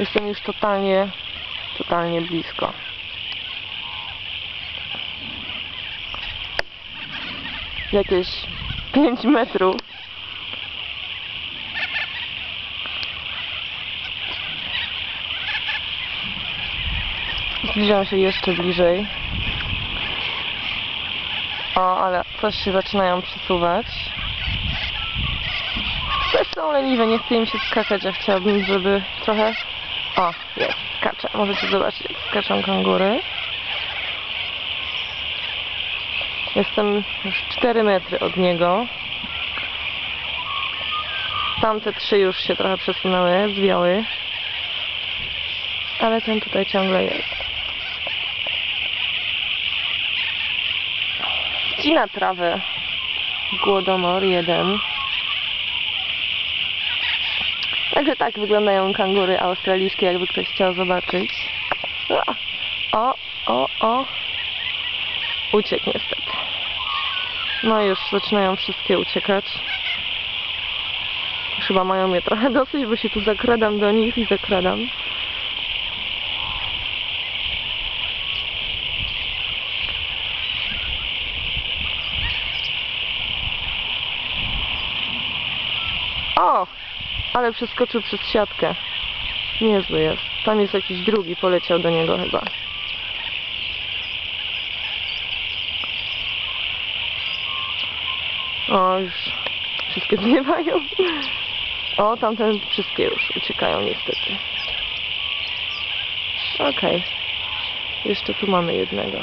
Jestem już totalnie, totalnie blisko. Jakieś 5 metrów. Zbliżam się jeszcze bliżej. O, ale coś się zaczynają przesuwać. Też są leniwe, nie chce im się skakać, a chciałabym, żeby trochę... O, jest, skacze. Możecie zobaczyć, jak skaczą kangury. Jestem już 4 metry od niego. Tamte trzy już się trochę przesunęły, zwiały. Ale ten tutaj ciągle jest. Wcina trawę. Głodomor jeden. Także tak wyglądają kangury australijskie, jakby ktoś chciał zobaczyć. O, o, o. Uciekł niestety. No już zaczynają wszystkie uciekać. Chyba mają mnie trochę dosyć, bo się tu zakradam do nich i zakradam. O! Ale przeskoczył przez siatkę. Niezły jest. Tam jest jakiś drugi, poleciał do niego chyba. O, już wszystkie zmiewają. O, tamten wszystkie już uciekają niestety. Okej. Jeszcze tu mamy jednego.